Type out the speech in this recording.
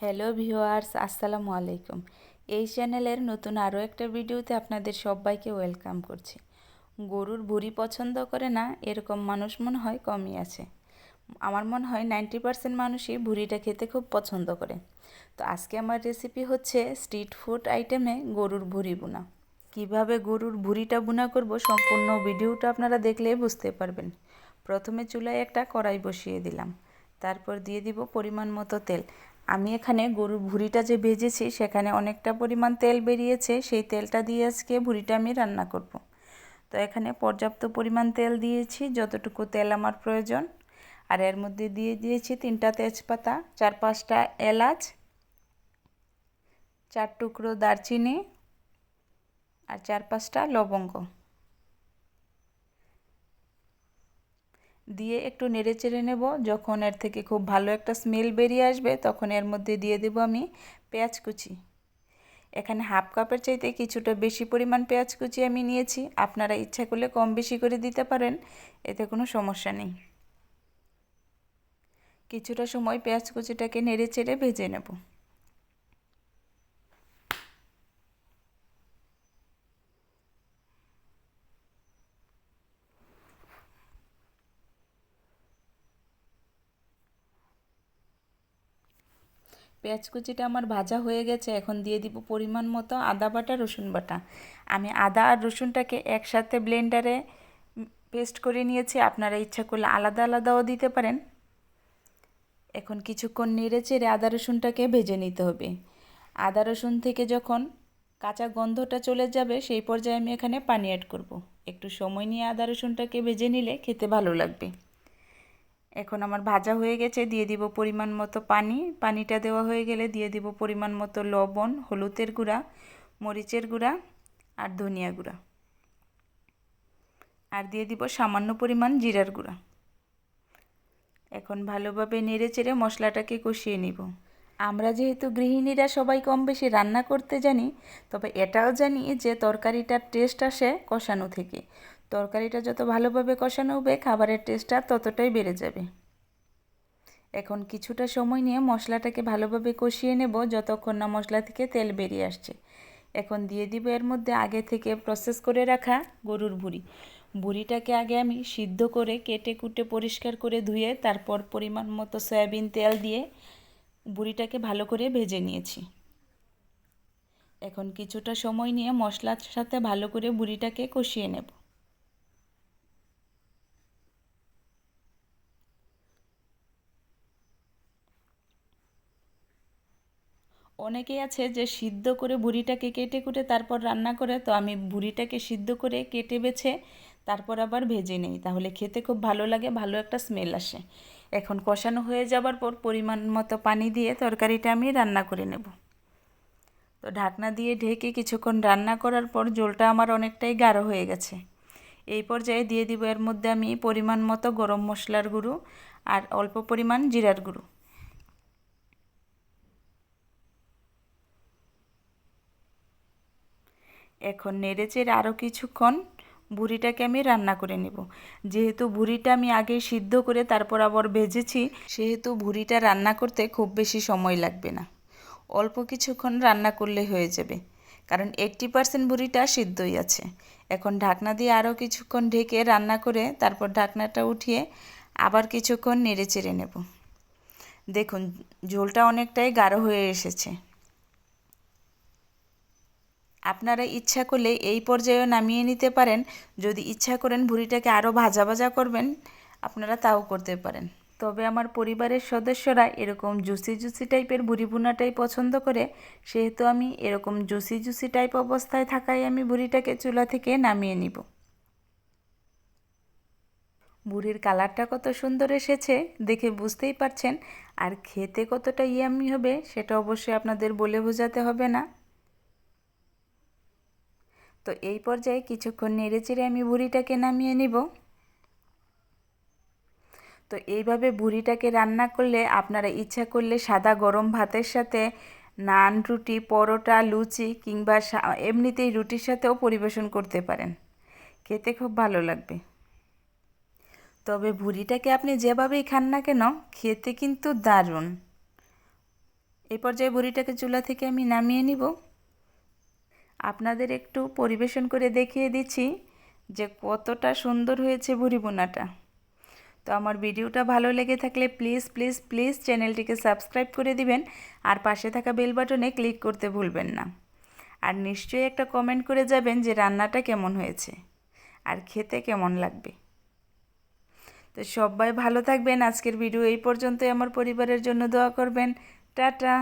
Hello viewers, আসসালামু আলাইকুম। এই চ্যানেলের নতুন আরও একটা ভিডিওতে আপনাদের সবাইকে ওয়েলকাম করছি। গরুর ভুঁড়ি পছন্দ করে না, এরকম মানুষ মনে হয় কমই আছে। আমার মনে হয় নাইনটি পার্সেন্ট মানুষই ভুঁড়িটা খেতে খুব পছন্দ করে। তো আজকে আমার রেসিপি হচ্ছে স্ট্রিট ফুড আইটেমে গরুর ভুঁড়ি বোনা। কীভাবে গরুর ভুঁড়িটা বোনা করব সম্পূর্ণ ভিডিওটা আপনারা দেখলে বুঝতে পারবেন। প্রথমে চুলায় একটা কড়াই বসিয়ে দিলাম। তারপর দিয়ে দিব পরিমাণ মতো তেল। আমি এখানে গরুর ভুঁড়িটা যে ভেজেছি, সেখানে অনেকটা পরিমাণ তেল বেরিয়েছে। সেই তেলটা দিয়ে আজকে ভুঁড়িটা আমি রান্না করব। তো এখানে পর্যাপ্ত পরিমাণ তেল দিয়েছি, যতটুকু তেল আমার প্রয়োজন। আর এর মধ্যে দিয়ে দিয়েছি তিনটা তেজপাতা, চার পাঁচটা এলাচ, চার টুকরো দারচিনি আর চার পাঁচটা লবঙ্গ। দিয়ে একটু নেড়ে চেড়ে নেব। যখন এর থেকে খুব ভালো একটা স্মেল বেরিয়ে আসবে, তখন এর মধ্যে দিয়ে দেব আমি পেঁয়াজ কুচি। এখানে হাফ কাপের চাইতে কিছুটা বেশি পরিমাণ পেঁয়াজ কুচি আমি নিয়েছি। আপনারা ইচ্ছা করলে কম বেশি করে দিতে পারেন, এতে কোনো সমস্যা নেই। কিছুটা সময় পেঁয়াজ কুচিটাকে নেড়ে চেড়ে ভেজে নেব। পেঁয়াজ কুচিটা আমার ভাজা হয়ে গেছে, এখন দিয়ে দিব পরিমাণ মতো আদা বাটা, রসুন বাটা। আমি আদা আর রসুনটাকে একসাথে ব্লেন্ডারে পেস্ট করে নিয়েছি, আপনারা ইচ্ছা করলে আলাদা আলাদাও দিতে পারেন। এখন কিছুক্ষণ নেড়ে চেড়ে আদা রসুনটাকে ভেজে নিতে হবে। আদা রসুন থেকে যখন কাঁচা গন্ধটা চলে যাবে, সেই পর্যায়ে আমি এখানে পানি অ্যাড করব। একটু সময় নিয়ে আদা রসুনটাকে ভেজে নিলে খেতে ভালো লাগবে। এখন আমার ভাজা হয়ে গেছে, দিয়ে দিব পরিমাণ মতো পানি। পানিটা দেওয়া হয়ে গেলে দিয়ে দিব পরিমাণ মতো লবণ, হলুদের গুঁড়া, মরিচের গুঁড়া আর ধনিয়া গুঁড়া। আর দিয়ে দিব সামান্য পরিমাণ জিরার গুঁড়া। এখন ভালোভাবে নেড়ে চেড়ে মশলাটাকে কষিয়ে নিব। আমরা যেহেতু গৃহিণীরা সবাই কম বেশি রান্না করতে জানি, তবে এটাও জানি যে তরকারিটার টেস্ট আসে কষানো থেকে। তরকারিটা যত ভালোভাবে কষানো হবে, খাবারের টেস্টটা ততটাই বেড়ে যাবে। এখন কিছুটা সময় নিয়ে মশলাটাকে ভালোভাবে কষিয়ে নেব, যতক্ষণ না মশলা থেকে তেল বেরিয়ে আসছে। এখন দিয়ে দিব এর মধ্যে আগে থেকে প্রসেস করে রাখা গরুর ভুড়ি বুড়িটাকে আগে আমি সিদ্ধ করে কেটে কুটে পরিষ্কার করে ধুয়ে, তারপর পরিমাণ মতো সয়াবিন তেল দিয়ে বুড়িটাকে ভালো করে ভেজে নিয়েছি। এখন কিছুটা সময় নিয়ে মশলার সাথে ভালো করে বুড়িটাকে কষিয়ে নেব। অনেকেই আছে যে সিদ্ধ করে বুড়িটাকে কেটে কুটে তারপর রান্না করে, তো আমি বুড়িটাকে সিদ্ধ করে কেটে বেছে তারপর আবার ভেজে নেই। তাহলে খেতে খুব ভালো লাগে, ভালো একটা স্মেল আসে। এখন কষানো হয়ে যাবার পর পরিমাণ মতো পানি দিয়ে তরকারিটা আমি রান্না করে নেব। তো ঢাকনা দিয়ে ঢেকে কিছুক্ষণ রান্না করার পর জলটা আমার অনেকটাই গাঢ় হয়ে গেছে। এই পর্যায়ে দিয়ে দিব এর মধ্যে আমি পরিমাণ মতো গরম মশলার গুঁড়ো আর অল্প পরিমাণ জিরার গুঁড়ো। এখন নেড়েচেড়ে আরও কিছুক্ষণ ভুড়িটাকে আমি রান্না করে নেব। যেহেতু ভুড়িটা আমি আগে সিদ্ধ করে তারপর আবার ভেজেছি, সেহেতু ভুড়িটা রান্না করতে খুব বেশি সময় লাগবে না। অল্প কিছুক্ষণ রান্না করলে হয়ে যাবে, কারণ এইট্টি পারসেন্ট ভুড়িটা সিদ্ধই আছে। এখন ঢাকনা দিয়ে আরও কিছুক্ষণ ঢেকে রান্না করে তারপর ঢাকনাটা উঠিয়ে আবার কিছুক্ষণ নেড়ে চেড়ে নেব। দেখুন, ঝোলটা অনেকটাই গাঢ় হয়ে এসেছে। আপনারা ইচ্ছা করলে এই পর্যায়েও নামিয়ে নিতে পারেন। যদি ইচ্ছা করেন ভুড়িটাকে আরও ভাজা ভাজা করবেন, আপনারা তাও করতে পারেন। তবে আমার পরিবারের সদস্যরা এরকম জুসি জুসি টাইপের ভুড়ি ভুনাটাই পছন্দ করে। সেহেতু আমি এরকম জুসি জুসি টাইপ অবস্থায় থাকায় আমি ভুড়িটাকে চুলা থেকে নামিয়ে নিব। বুড়ির কালারটা কত সুন্দর এসেছে দেখে বুঝতেই পারছেন। আর খেতে কতটা ইয়ামি হবে সেটা অবশ্যই আপনাদের বলে বোঝাতে হবে না। তো এই পর্যায়ে কিছুক্ষণ নেড়ে চেড়ে আমি বুড়িটাকে নামিয়ে নিব। তো এইভাবে বুড়িটাকে রান্না করলে আপনারা ইচ্ছা করলে সাদা গরম ভাতের সাথে নান, রুটি, পরোটা, লুচি কিংবা এমনিতেই রুটির সাথেও পরিবেশন করতে পারেন। খেতে খুব ভালো লাগবে। তবে ভুড়িটাকে আপনি যেভাবেই খান না কেন, খেতে কিন্তু দারুণ। এই পর্যায়ে ভুড়িটাকে চুলা থেকে আমি নামিয়ে নিব। আপনাদের একটু পরিবেশন করে দেখিয়ে দিচ্ছি যে কতটা সুন্দর হয়েছে ভুরি বোনাটা। তো আমার ভিডিওটা ভালো লেগে থাকলে প্লিজ প্লিজ প্লিজ চ্যানেলটিকে সাবস্ক্রাইব করে দিবেন আর পাশে থাকা বেল বাটনে ক্লিক করতে ভুলবেন না। আর নিশ্চয়ই একটা কমেন্ট করে যাবেন যে রান্নাটা কেমন হয়েছে আর খেতে কেমন লাগবে। তো সবাই ভালো থাকবেন। আজকের ভিডিও এই পর্যন্তই। আমার পরিবারের জন্য দোয়া করবেন। টাটা।